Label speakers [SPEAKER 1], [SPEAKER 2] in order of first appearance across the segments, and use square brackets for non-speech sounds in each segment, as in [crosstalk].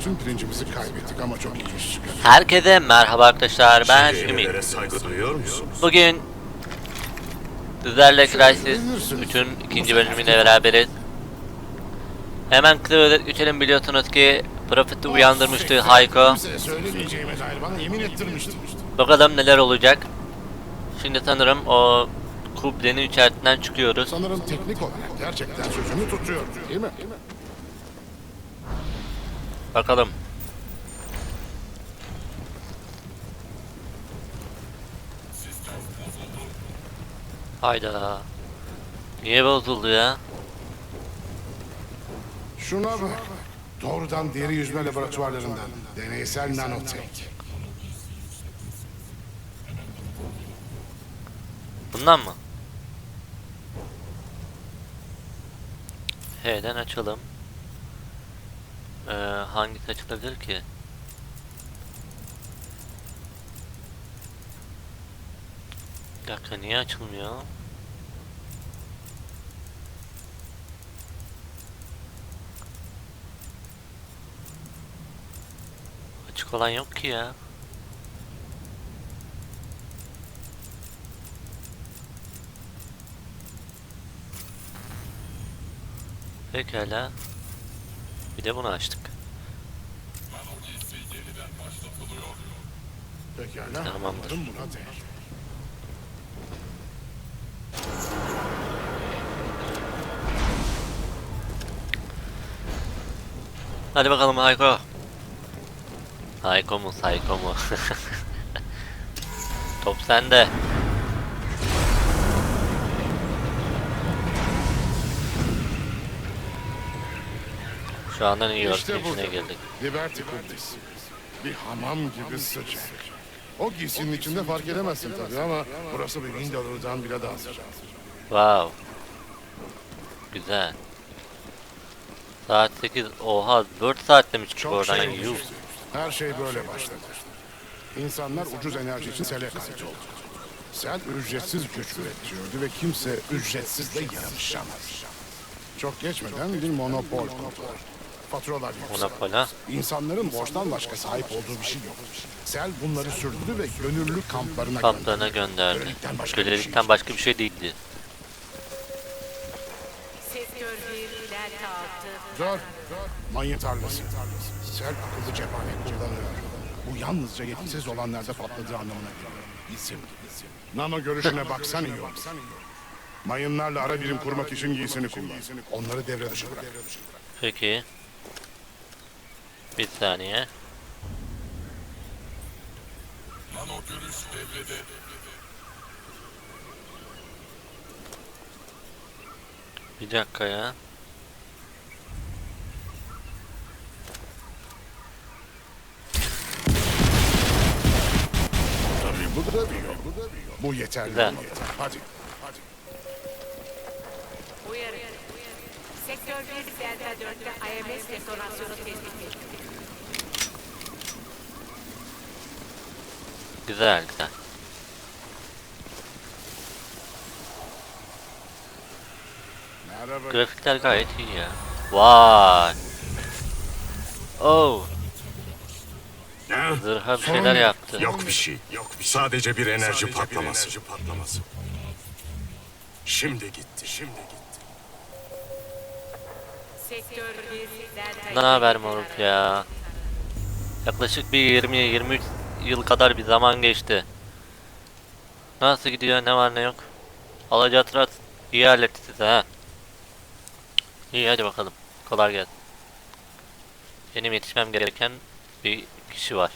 [SPEAKER 1] bütün pirincimizi kaybettik ama çok iyi iş çıkardık.
[SPEAKER 2] Herkese merhaba arkadaşlar ben Ümit.
[SPEAKER 3] Saygı duyuyor musun?
[SPEAKER 2] Bugün sizlerle Crysis 3'ün ikinci bölümüyle beraberiz. Hemen kısa özet geçelim biliyorsunuz ki Prophet'i uyandırmıştı Hayko.
[SPEAKER 1] Kimseye söylemeyeceğime dair bana yemin ettirmişti.
[SPEAKER 2] Bakalım neler olacak. Şimdi sanırım o kublenin içerisinden çıkıyoruz.
[SPEAKER 1] Sanırım teknik olarak gerçekten sözünü tutuyor değil mi?
[SPEAKER 2] Bakalım. Hayda. Niye bozuldu ya?
[SPEAKER 1] Şuna bak. Doğrudan deri yüzme laboratuvarlarından. Deneysel nanotek.
[SPEAKER 2] Bundan mı? H'den açalım. Ee, hangisi açılabilir ki? Bir dakika niye açılmıyor? Açık olan yok ki ya. Pekala. Bir de bunu açtık.
[SPEAKER 1] Pekala.
[SPEAKER 2] Tamamdır.
[SPEAKER 1] buna değer.
[SPEAKER 2] Hadi bakalım Hayko. Hayko mu, Hayko mu? [laughs] Top sende. Şu anda New York'un
[SPEAKER 1] İşte
[SPEAKER 2] içine.
[SPEAKER 1] Liberty Kubbesi. Bir hamam gibi sıcak. O giysinin içinde fark edemezsin tabii ama burası bir Windows'dan bile daha sıcak.
[SPEAKER 2] Wow. Güzel. Saat 8. Oha 4 saatte mi
[SPEAKER 1] Çok
[SPEAKER 2] oradan?
[SPEAKER 1] şey
[SPEAKER 2] Yuh.
[SPEAKER 1] Her şey böyle başladı. İnsanlar ucuz enerji için sele kayıt oldu. Sel ücretsiz güç üretiyordu ve kimse ücretsizle yarışamaz. Çok geçmeden bir monopol kurdu. Faturalar yükseldi.
[SPEAKER 2] Monopol ha?
[SPEAKER 1] İnsanların borçtan başka sahip olduğu bir şey yok. Sel bunları sürdü ve gönüllü kamplarına
[SPEAKER 2] Kamplarına
[SPEAKER 1] gönderdi.
[SPEAKER 2] gönderdi.
[SPEAKER 1] Kölelikten başka bir şey
[SPEAKER 2] Kölelikten
[SPEAKER 1] yok.
[SPEAKER 2] başka bir şey değildi.
[SPEAKER 4] Sektör 1 delta 6.
[SPEAKER 1] Dur. Mayın tarlası. Sel akıllı cephane kullanıyor. Bu yalnızca yetkisiz olanlarda patladığı anlamına geliyor. İsim. Nano görüşüne baksan iyi olur. Mayınlarla ara birim kurmak için giysini kullan. Onları devre dışı bırak.
[SPEAKER 2] Peki. Bir saniye. Bir dakika ya.
[SPEAKER 1] Tabii bu da bir yol. Bu yeterli.
[SPEAKER 2] Güzel.
[SPEAKER 1] bu yeter. Hadi. Hadi.
[SPEAKER 4] Uyarı. Sektör 1 delta 4'te IMS detonasyonu tespit edildi.
[SPEAKER 2] Güzel güzel.
[SPEAKER 1] Merhaba.
[SPEAKER 2] Grafikler gayet iyi ya. Vay. Oh.
[SPEAKER 3] Ne?
[SPEAKER 2] Zırha bir şeyler
[SPEAKER 1] yok.
[SPEAKER 2] yaptı.
[SPEAKER 3] Yok bir şey. Yok bir şey. Sadece bir enerji patlaması. Şimdi gitti. Şimdi gitti.
[SPEAKER 4] Sektör 1 delta
[SPEAKER 2] Ne haber moruk ya? Yaklaşık bir 20-23 yıl kadar bir zaman geçti. Nasıl gidiyor ne var ne yok? Alacatrat iyi halletti size ha. İyi hadi bakalım. Kolay gelsin. Benim yetişmem gereken bir kişi var.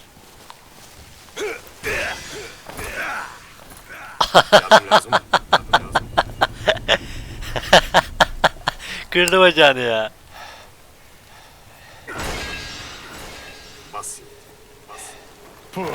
[SPEAKER 2] [laughs] Kırdı bacağını ya.
[SPEAKER 3] Bas.
[SPEAKER 2] Devam.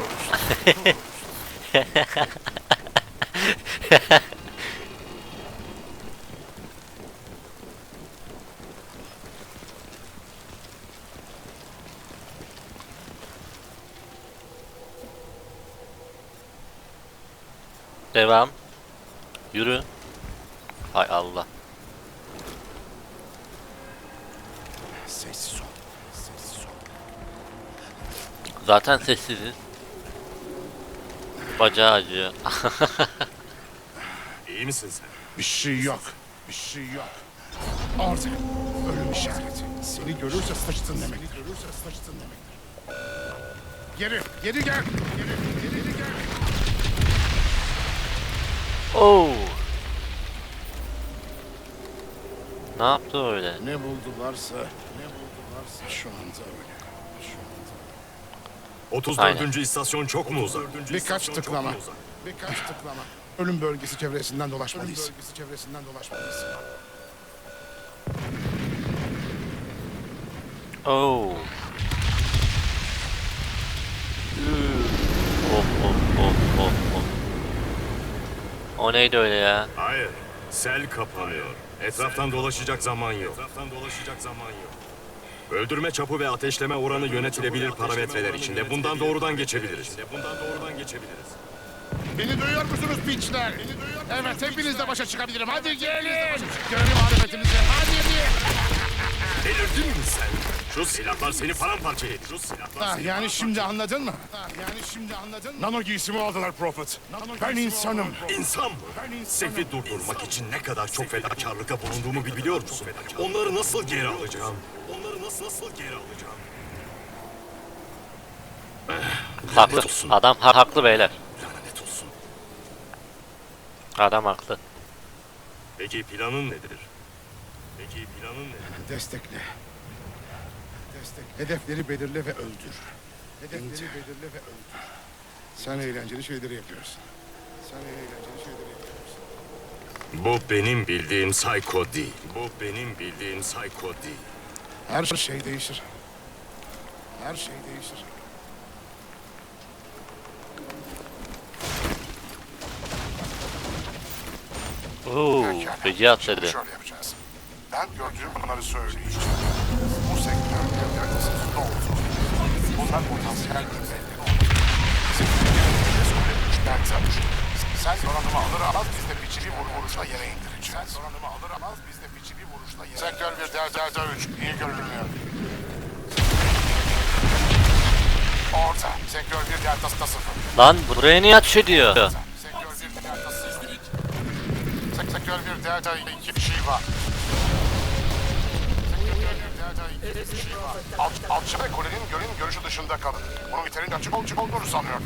[SPEAKER 2] Yürü. Hay Allah.
[SPEAKER 1] Sessiz ol. Sessiz ol.
[SPEAKER 2] Zaten sessiziz. Bacağı acıyor. [laughs]
[SPEAKER 3] İyi misin sen?
[SPEAKER 1] Bir şey yok. Bir şey yok. Orada. Ölüm işareti. Seni görürse sıçtın demek. Görürse sıçtın demek. Geri, geri gel. Geri, geri gel.
[SPEAKER 2] Oo. Ne yaptı öyle?
[SPEAKER 1] Ne buldularsa, ne buldularsa şu anda öyle. Şu anda.
[SPEAKER 3] 34.
[SPEAKER 2] Aynen.
[SPEAKER 3] istasyon çok mu uzak?
[SPEAKER 1] Birkaç tıklama. Birkaç tıklama. Ölüm bölgesi çevresinden dolaşmalıyız. Ölüm bölgesi çevresinden dolaşmalıyız.
[SPEAKER 2] Oo. Üf. Of of of of of. O neydi öyle ya?
[SPEAKER 3] Hayır. Sel kapanıyor. Etraftan dolaşacak zaman yok. Etraftan dolaşacak zaman yok. Öldürme çapı ve ateşleme oranı yönetilebilir parametreler içinde. Bundan doğrudan geçebiliriz. Bundan doğrudan geçebiliriz.
[SPEAKER 1] Beni duyuyor musunuz piçler? Evet, hepinizle başa çıkabilirim. Hadi gelin. Görelim marifetimizi. Hadi.
[SPEAKER 3] Delirdin mi sen? Şu silahlar seni paramparça edecek. Şu silahlar
[SPEAKER 1] Ah,
[SPEAKER 3] seni
[SPEAKER 1] yani şimdi anladın mı? Ah, yani şimdi anladın mı? Nano giysimi aldılar Prophet. Ben insanım.
[SPEAKER 3] İnsan mı? Sef'i durdurmak için ne kadar çok fedakarlıkta bulunduğumu bil- biliyor musun? Onları nasıl geri alacağım? Nasıl geri alacağım?
[SPEAKER 2] Haklı.
[SPEAKER 3] olsun.
[SPEAKER 2] Adam ha- haklı beyler.
[SPEAKER 3] Lanet olsun.
[SPEAKER 2] Adam haklı.
[SPEAKER 3] Peki planın nedir? Peki planın nedir?
[SPEAKER 1] Destekle. Destek. Hedefleri belirle ve öldür. Hedefleri belirle ve öldür. Sen eğlenceli şeyleri yapıyorsun. Sen eğlenceli şeyleri yapıyorsun.
[SPEAKER 3] Bu benim bildiğim Psycho değil. Bu benim bildiğim Psycho değil.
[SPEAKER 1] Her şey değişir. Her şey değişir.
[SPEAKER 2] Oo, feci atladı.
[SPEAKER 1] Şöyle yapacağız. Ben gördüğüm bunları söyleyeceğim. Bu sektör devletsiz doldu. Bunlar potansiyel ürünleri oldu. Bizim ülkemizde söylemiş benzer. Sen donanımı alır almaz biz de biçili vur vuruşla yere indireceğiz. Sen donanımı alır almaz biz de biçili vuruşla yere Sektör 1 delta 3 iyi görünüyor. Orta. Sektör 1 delta 0.
[SPEAKER 2] Lan buraya niye atış ediyor?
[SPEAKER 1] Sektör 1 delta 0. Sek- Sektör 1 delta 2 Shiva. Sektör 1 delta 2 Shiva. Alç, alçı ve kulenin gölün görüşü dışında kalın. Bunun yeterince açık, açık olduğunu sanıyorum.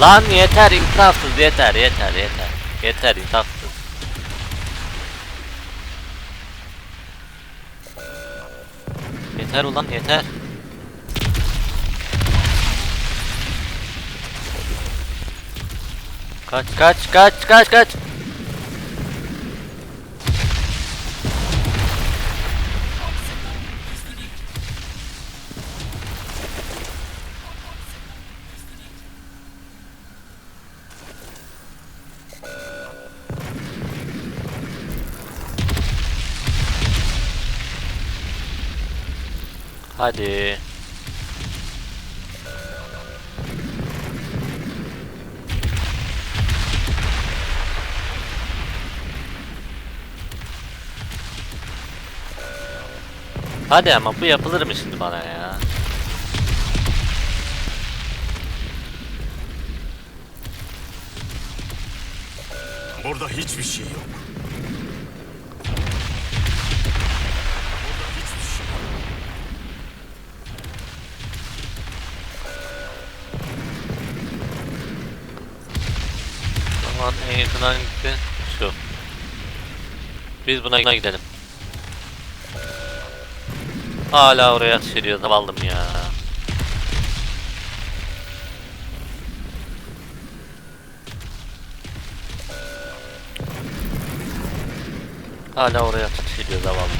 [SPEAKER 2] Lan yeter insafsız yeter yeter yeter. Yeter insafsız. Yeter ulan yeter. Kaç kaç kaç kaç kaç. Hadi. Hadi ama bu yapılır mı şimdi bana ya?
[SPEAKER 3] Burada hiçbir şey yok. Burada hiçbir şey yok.
[SPEAKER 2] Zaman en yakın hangisi? Şu. Biz buna gidelim. Hala oraya ediyor zavallım ya. Hala oraya ediyor zavallım.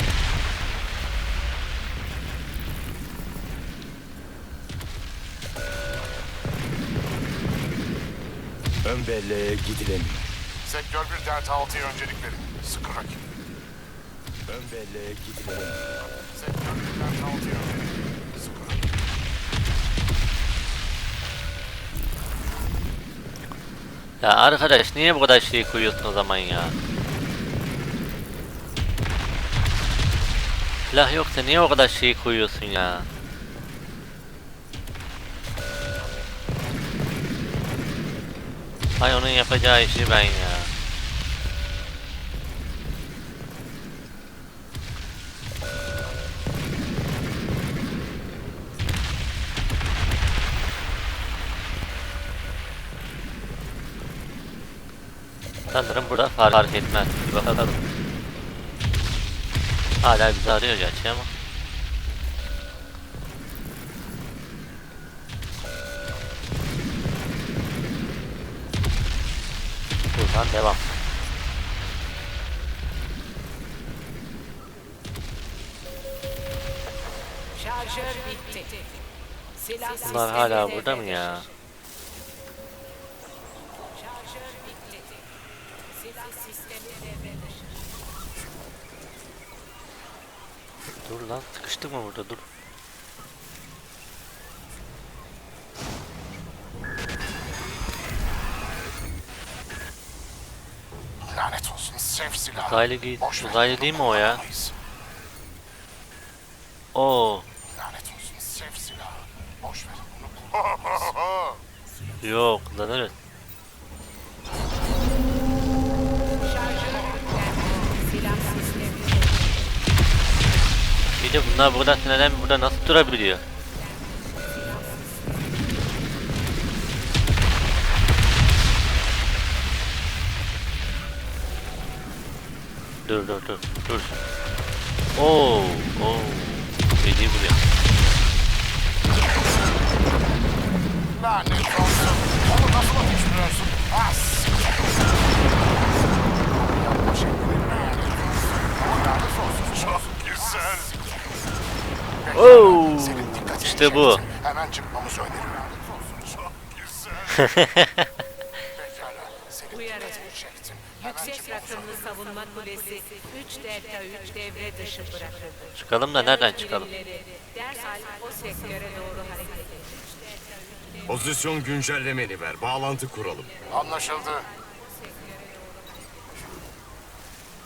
[SPEAKER 3] Ön belleğe gidilemiyor.
[SPEAKER 1] Sektör 1 delta 6'ya öncelik verin. Sıkı rakip.
[SPEAKER 3] Ön belleğe gidilemiyor.
[SPEAKER 1] Sektör Bakalım ne oluyor.
[SPEAKER 2] Ya arkadaş niye bu kadar şey koyuyorsun o zaman ya? Silah yoksa niye o kadar şey koyuyorsun ya? Hay onun yapacağı işi ben ya. Sanırım burada fark, fark etmez. Bir bakalım. Hala bizi arıyor gerçi ama. Buradan devam.
[SPEAKER 4] Şarjör bitti.
[SPEAKER 2] Bunlar hala burada mı ya?
[SPEAKER 4] Şarjör bitti. Silah sistemi devre dışı.
[SPEAKER 2] Dur lan sıkıştık mı burada dur.
[SPEAKER 1] Lanet olsun sev silahı.
[SPEAKER 2] Uzaylı, giy- uzaylı değil mi o ya? Oo.
[SPEAKER 1] Lanet olsun sev silahı. Boş ver bunu [laughs] kullanamayız.
[SPEAKER 2] Yok kullanırız.
[SPEAKER 4] Şarjör
[SPEAKER 2] Bir de bunlar burada neden burada nasıl durabiliyor? Dur dur dur dur. Oo, oo. Geliyor buraya.
[SPEAKER 1] Lanet olsun. Onu nasıl ateşliyorsun? Ah siktir. Yapma
[SPEAKER 2] Oo, işte bu.
[SPEAKER 1] Hemen çıkmamızı öneriyorum. Çok güzel. Pekala. Senin
[SPEAKER 4] Uyarı.
[SPEAKER 1] dikkatini çektim. Hemen
[SPEAKER 4] Yüksek
[SPEAKER 1] çıkmamızı
[SPEAKER 4] rakımlı savunma kulesi 3 delta 3 devre dışı bırakıldı.
[SPEAKER 2] Çıkalım da nereden çıkalım?
[SPEAKER 4] Birimleri Derhal o sektöre doğru hareket edin.
[SPEAKER 3] Pozisyon güncellemeni ver. Bağlantı kuralım.
[SPEAKER 1] Anlaşıldı.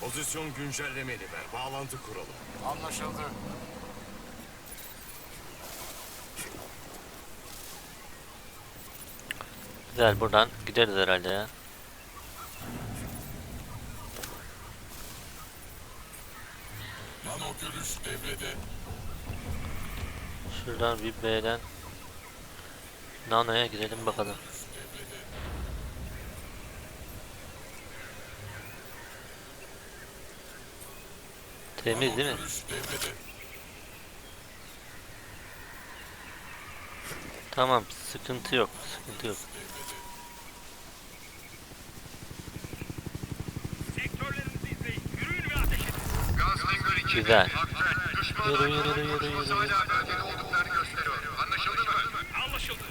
[SPEAKER 3] Pozisyon güncellemeni ver. Bağlantı kuralım.
[SPEAKER 1] Anlaşıldı.
[SPEAKER 2] Güzel buradan gideriz herhalde ya. Şuradan bir B'den Nano'ya gidelim bakalım. Temiz değil mi? Tamam, sıkıntı yok, sıkıntı yok. Güzel. Yürü yürü yürü yürü yürü.
[SPEAKER 5] Anlaşıldı.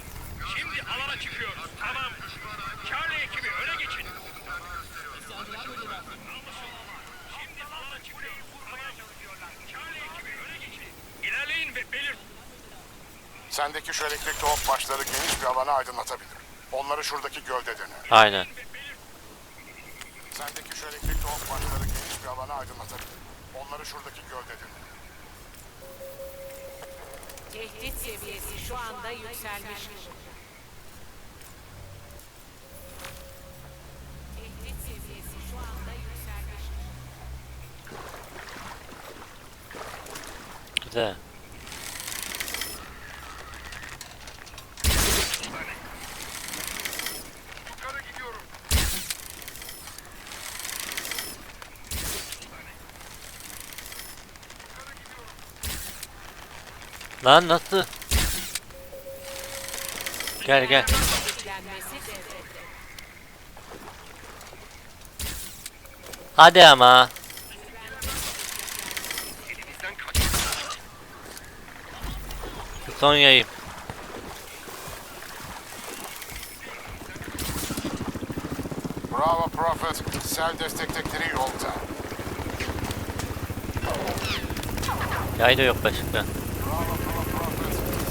[SPEAKER 5] Şimdi alana çıkıyoruz. Tamam. Charlie ekibi öne geçin. Anlaşıldı. Şimdi alana çıkıyoruz. Vurmaya çalışıyorlar. Charlie ekibi öne geçin. İlerleyin ve belir.
[SPEAKER 1] Sendeki şu elektrik doğup başları geniş bir alanı aydınlatabilir. Onları şuradaki gölde döner.
[SPEAKER 2] Aynen.
[SPEAKER 1] Sendeki şu elektrik doğup başları geniş bir alanı aydınlatabilir. Onları şuradaki gölde döner.
[SPEAKER 4] Tehdit seviyesi şu anda yükselmiş. Tehdit seviyesi şu anda yükselmiş.
[SPEAKER 2] Güzel. Lan nasıl? Gel gel. Hadi ama. Son yayım.
[SPEAKER 1] Bravo Prophet. Sel destektekleri yolda.
[SPEAKER 2] Yay da yok başka.
[SPEAKER 1] Prophet.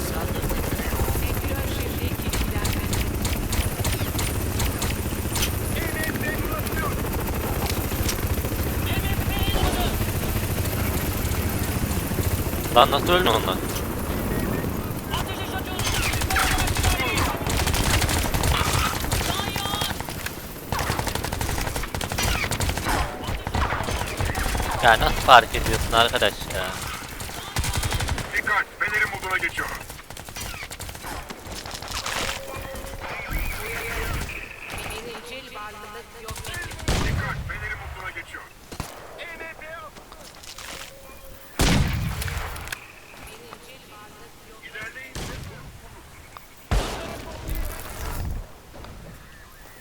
[SPEAKER 1] Sel destekleri yolda.
[SPEAKER 4] Sektör şimdi kilitlenmesi.
[SPEAKER 2] Lan nasıl öldün ondan? Ya nasıl fark ediyorsun arkadaş ya?
[SPEAKER 5] Dikkat, pelerin moduna geçiyor.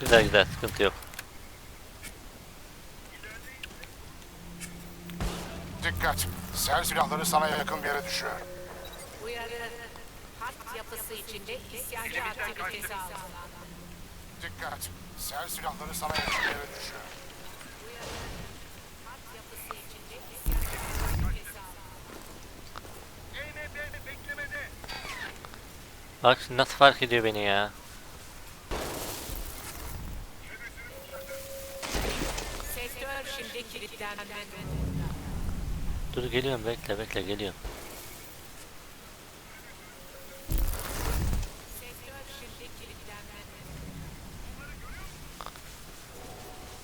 [SPEAKER 2] Güzel güzel sıkıntı yok.
[SPEAKER 1] Dikkat. Ser silahları sana yakın bir yere düşüyor.
[SPEAKER 4] Uyarı. Hat yapısı içinde isyancı aktivitesi algılandı.
[SPEAKER 1] Dikkat. Ser silahları sana yakın bir yere düşüyor.
[SPEAKER 2] Bak nasıl fark ediyor beni ya? Dur geliyorum bekle bekle geliyorum.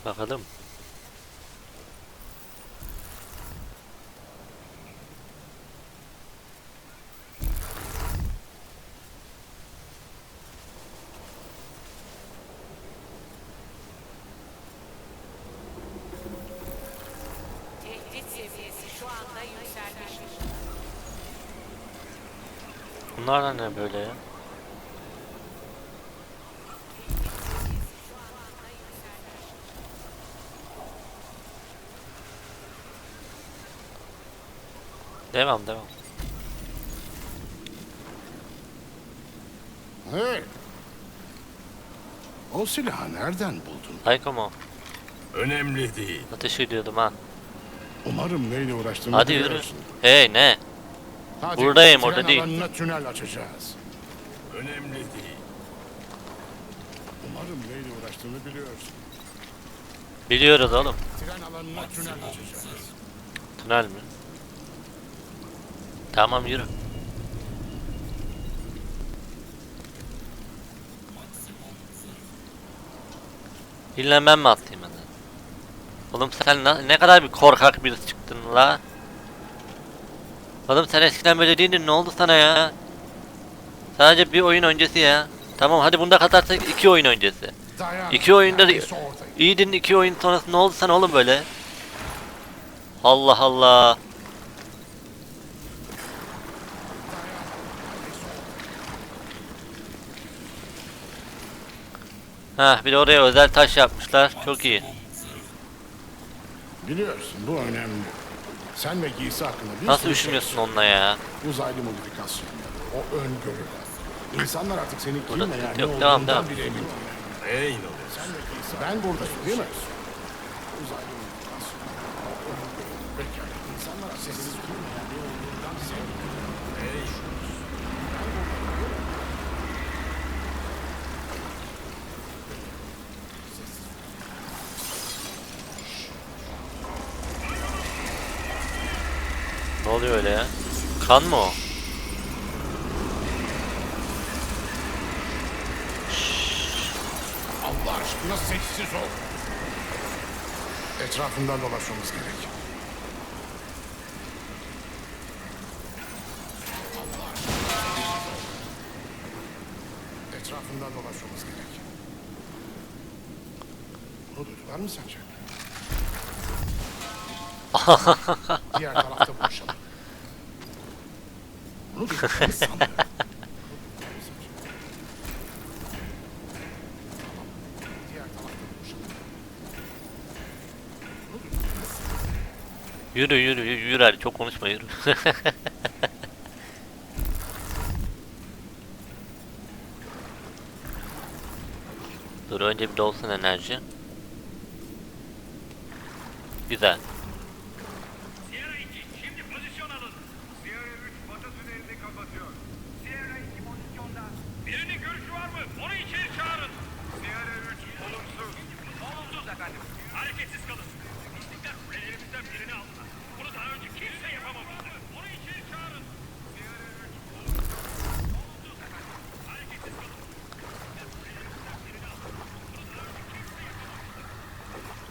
[SPEAKER 2] Bakalım. Bunlar da ne böyle ya? Devam devam.
[SPEAKER 1] Hey. O silahı nereden buldun?
[SPEAKER 2] Hayko mu?
[SPEAKER 3] Önemli değil.
[SPEAKER 2] Ateş ediyordum ha.
[SPEAKER 1] Umarım neyle uğraştığını
[SPEAKER 2] Hadi yürü.
[SPEAKER 1] biliyorsun.
[SPEAKER 2] Hey ne?
[SPEAKER 1] Hadi,
[SPEAKER 2] Buradayım,
[SPEAKER 1] tren
[SPEAKER 2] orada değil.
[SPEAKER 1] alanına tünel açacağız.
[SPEAKER 3] Önemli değil.
[SPEAKER 1] Umarım neyle uğraştığını biliyorsun.
[SPEAKER 2] Biliyoruz oğlum.
[SPEAKER 1] Tren alanına tünel açacağız.
[SPEAKER 2] Tünel mi? Tamam yürü. İlla ben mi atlayayım hadi? Oğlum sen na- ne kadar bir korkak birisi çıktın la. Oğlum sen eskiden böyle değildin ne oldu sana ya? Sadece bir oyun öncesi ya. Tamam hadi bunda katarsak iki oyun öncesi. İki oyunda. İyiydin iki oyun sonrası ne oldu sana oğlum böyle? Allah Allah. Heh bir de oraya özel taş yapmışlar. Çok iyi.
[SPEAKER 1] Biliyorsun bu önemli. Sen ve giysi hakkında bir
[SPEAKER 2] Nasıl
[SPEAKER 1] sürü
[SPEAKER 2] üşümüyorsun
[SPEAKER 1] şey
[SPEAKER 2] onunla ya?
[SPEAKER 1] Uzaylı modifikasyon. O öngörüler. İnsanlar artık seni
[SPEAKER 2] Burada
[SPEAKER 1] kim veya
[SPEAKER 2] sıkıntı
[SPEAKER 1] ne
[SPEAKER 2] yok,
[SPEAKER 1] olduğundan
[SPEAKER 2] devam,
[SPEAKER 1] bile emin değil.
[SPEAKER 3] Neye inanıyorsun?
[SPEAKER 1] Sen ve giysi ben buradayım değil mi? Uzaylı modifikasyon. O öngörüler. Pekala. İnsanlar artık sessiz kim veya ne olduğundan bile emin değil.
[SPEAKER 2] Ne oluyor öyle ya? Kan mı o?
[SPEAKER 1] Allah aşkına sessiz ol. Etrafından dolaşmamız gerek. Allah aşkına. Etrafından dolaşmamız gerek. Bunu duydular mı sence? [laughs] Diğer tarafta buluşalım. Bunu duydular mı sanmıyorum. Diğer tarafta buluşalım. [laughs]
[SPEAKER 2] Yürü yürü yürü, yürü hadi çok konuşma yürü. [laughs] Dur önce bir dolsun enerji. Güzel.
[SPEAKER 5] Sierra 2, şimdi pozisyon alın. Sierra 3, batı tünelini kapatıyor. Sierra 2 pozisyonda. Birinin görüşü var mı? Onu içeri çağırın. Sierra 3, olumsuz. Olumsuz efendim. Hareketsiz kalın. İstiklal kulelerimizden birini aldılar. Bunu daha önce kimse yapamamıştı. Onu içeri çağırın.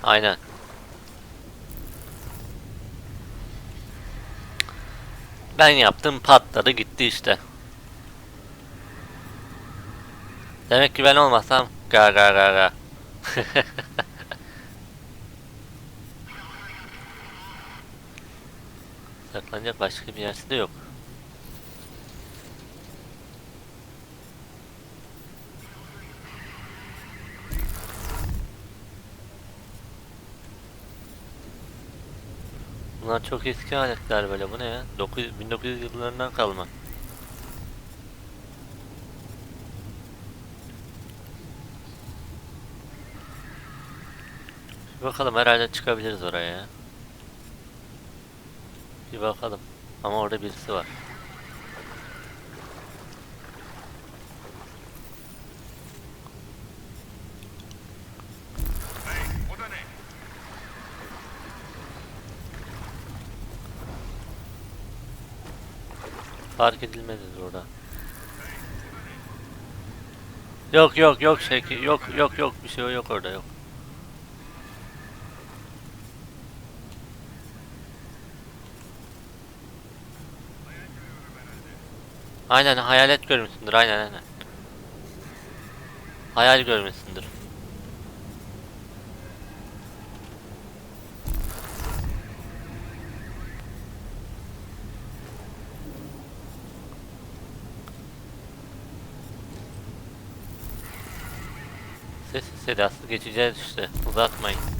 [SPEAKER 2] Aynen. Ben yaptım patladı gitti işte. Demek ki ben olmasam ga ga ga ga. [laughs] Saklanacak başka bir yersi de yok. Bunlar çok eski aletler böyle. Bu ne ya? 900, 1900 yıllarından kalma. Bir bakalım herhalde çıkabiliriz oraya ya. Bir bakalım. Ama orada birisi var. Fark edilmedidir orada. Yok yok yok şey yok yok yok bir şey yok orada yok. Aynen hayalet görmüşsündür aynen aynen. Hayal görmüşsündür. Ses sedası geçeceğiz işte. Uzatmayın.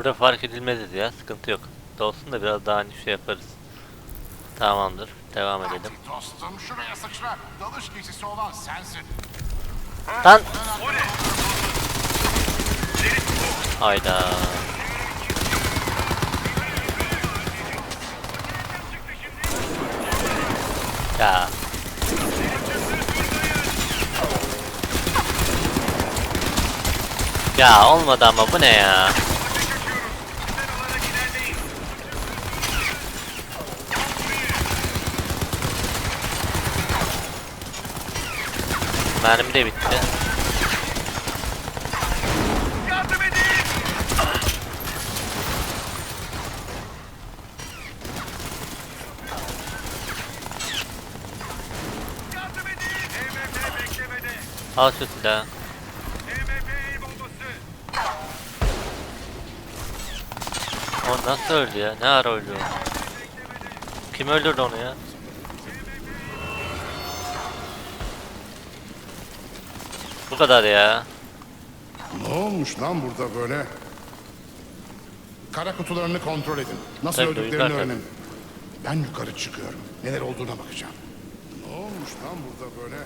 [SPEAKER 2] Burada fark edilmez ya sıkıntı yok. Olsun da biraz daha hani şey yaparız. Tamamdır. Devam edelim.
[SPEAKER 1] Dostum şuraya sıçra. Dalış giysisi olan sensin.
[SPEAKER 2] Lan! Hayda. Ya. Ya olmadı ama bu ne ya? Mermi de bitti. Al şu silahı. O nasıl öldü ya? Ne ara öldü o? Kim öldürdü onu ya? Kadar ya.
[SPEAKER 1] Ne olmuş lan burada böyle? Kara kutularını kontrol edin. Nasıl
[SPEAKER 2] Tabii,
[SPEAKER 1] öldüklerini
[SPEAKER 2] yukarı
[SPEAKER 1] öğrenin. Ben yukarı çıkıyorum. Neler olduğuna bakacağım. Ne olmuş lan burada böyle?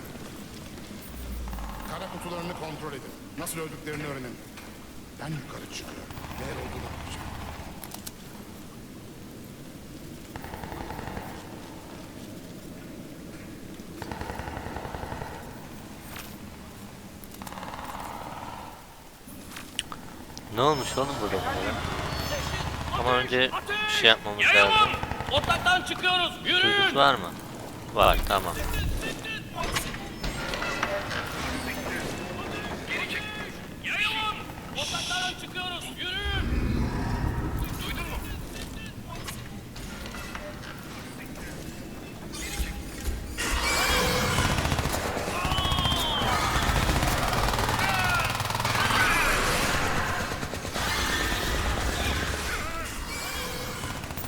[SPEAKER 1] Kara kutularını kontrol edin. Nasıl öldüklerini öğrenin. Ben yukarı çıkıyorum. Neler olduğuna bakacağım.
[SPEAKER 2] Ne olmuş oğlum burada ya? Ama önce bir şey yapmamız lazım.
[SPEAKER 5] Otlaktan çıkıyoruz. Yürüyün!
[SPEAKER 2] Çocuk var mı? Var tamam.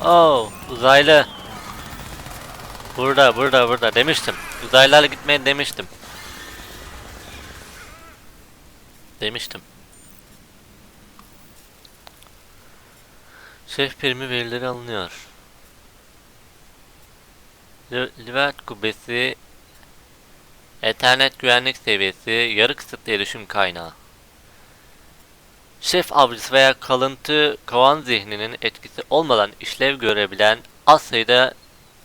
[SPEAKER 2] Oh uzaylı. Burada burada burada demiştim. Uzaylılarla gitmeyin demiştim. Demiştim. Şef primi verileri alınıyor. Li- Livert kubbesi Ethernet güvenlik seviyesi yarı kısıtlı erişim kaynağı. Şef avcısı veya kalıntı kovan zihninin etkisi olmadan işlev görebilen az sayıda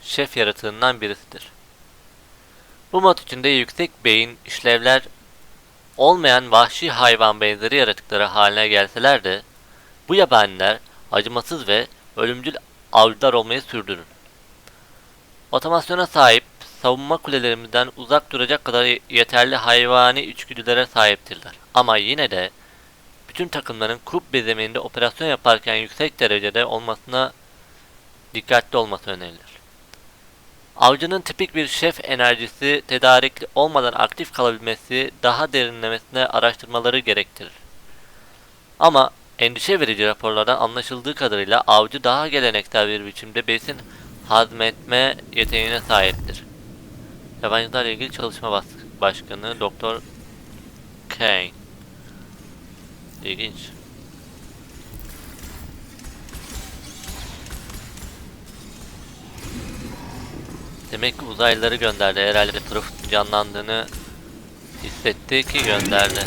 [SPEAKER 2] şef yaratığından birisidir. Bu mod içinde yüksek beyin işlevler olmayan vahşi hayvan benzeri yaratıkları haline gelseler de bu yabaniler acımasız ve ölümcül avcılar olmayı sürdürür. Otomasyona sahip, savunma kulelerimizden uzak duracak kadar yeterli hayvani içgüdülere sahiptirler. Ama yine de bütün takımların kubbe zemininde operasyon yaparken yüksek derecede olmasına dikkatli olması önerilir. Avcının tipik bir şef enerjisi tedarikli olmadan aktif kalabilmesi daha derinlemesine araştırmaları gerektirir. Ama endişe verici raporlardan anlaşıldığı kadarıyla avcı daha geleneksel bir biçimde besin hazmetme yeteneğine sahiptir. Yabancılarla ilgili çalışma başkanı Dr. Kane. İlginç. Demek ki uzaylıları gönderdi. Herhalde Profit'in canlandığını hissetti ki gönderdi.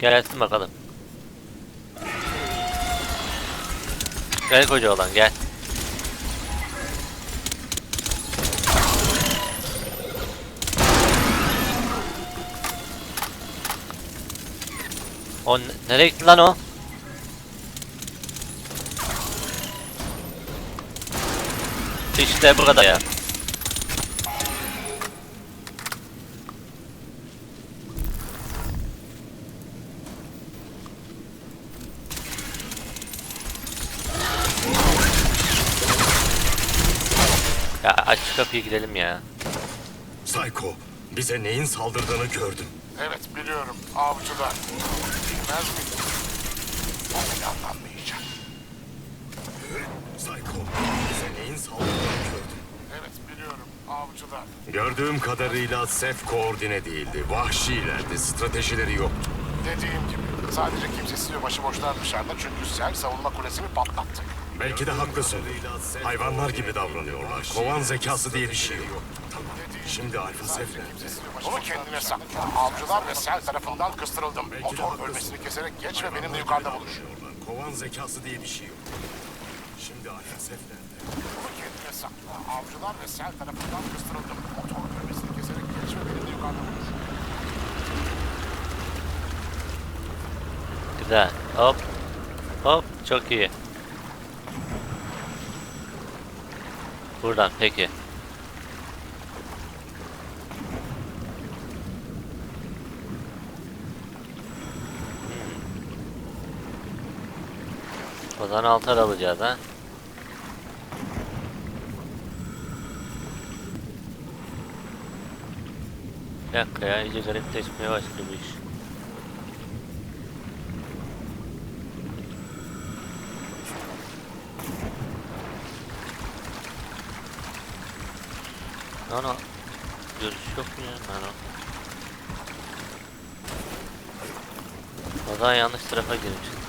[SPEAKER 2] Gelsin bakalım. Gel koca olan gel. O ne- nereye gitti lan o? İşte bu kadar ya. Ya kapıyı gidelim ya.
[SPEAKER 3] Psycho, bize neyin saldırdığını gördüm.
[SPEAKER 1] Evet biliyorum avcılar. Bilmez miyim? Bu planlanmayacak.
[SPEAKER 3] Psycho, bize neyin saldırdığını gördüm.
[SPEAKER 1] Evet biliyorum avcılar.
[SPEAKER 3] Gördüğüm kadarıyla sef koordine değildi. Vahşilerdi, stratejileri yoktu.
[SPEAKER 1] Dediğim gibi sadece kimsesiz ve başıboşlar dışarıda çünkü sel savunma kulesini patlattı.
[SPEAKER 3] Belki de haklısın. Hayvanlar gibi davranıyorlar. Kovan zekası diye bir şey yok. Şimdi Alfa Sef nerede?
[SPEAKER 1] Onu kendine sakla. Avcılar ve sel tarafından kıstırıldım. Motor bölmesini keserek geç ve benimle yukarıda buluş.
[SPEAKER 3] Kovan zekası diye bir şey yok. Şimdi Alfa Sef nerede?
[SPEAKER 1] Onu kendine sakla. Avcılar ve sel tarafından kıstırıldım. Motor bölmesini keserek geç ve benimle yukarıda buluş.
[SPEAKER 2] Güzel. Hop. Hop. Çok iyi. Buradan peki. Hmm. O zaman altar alacağız ha. Bir dakika ya iyice garipleşmeye başladı bu iş. Nano. Görüş yok mu ya Nano? O yanlış tarafa girmişizdir.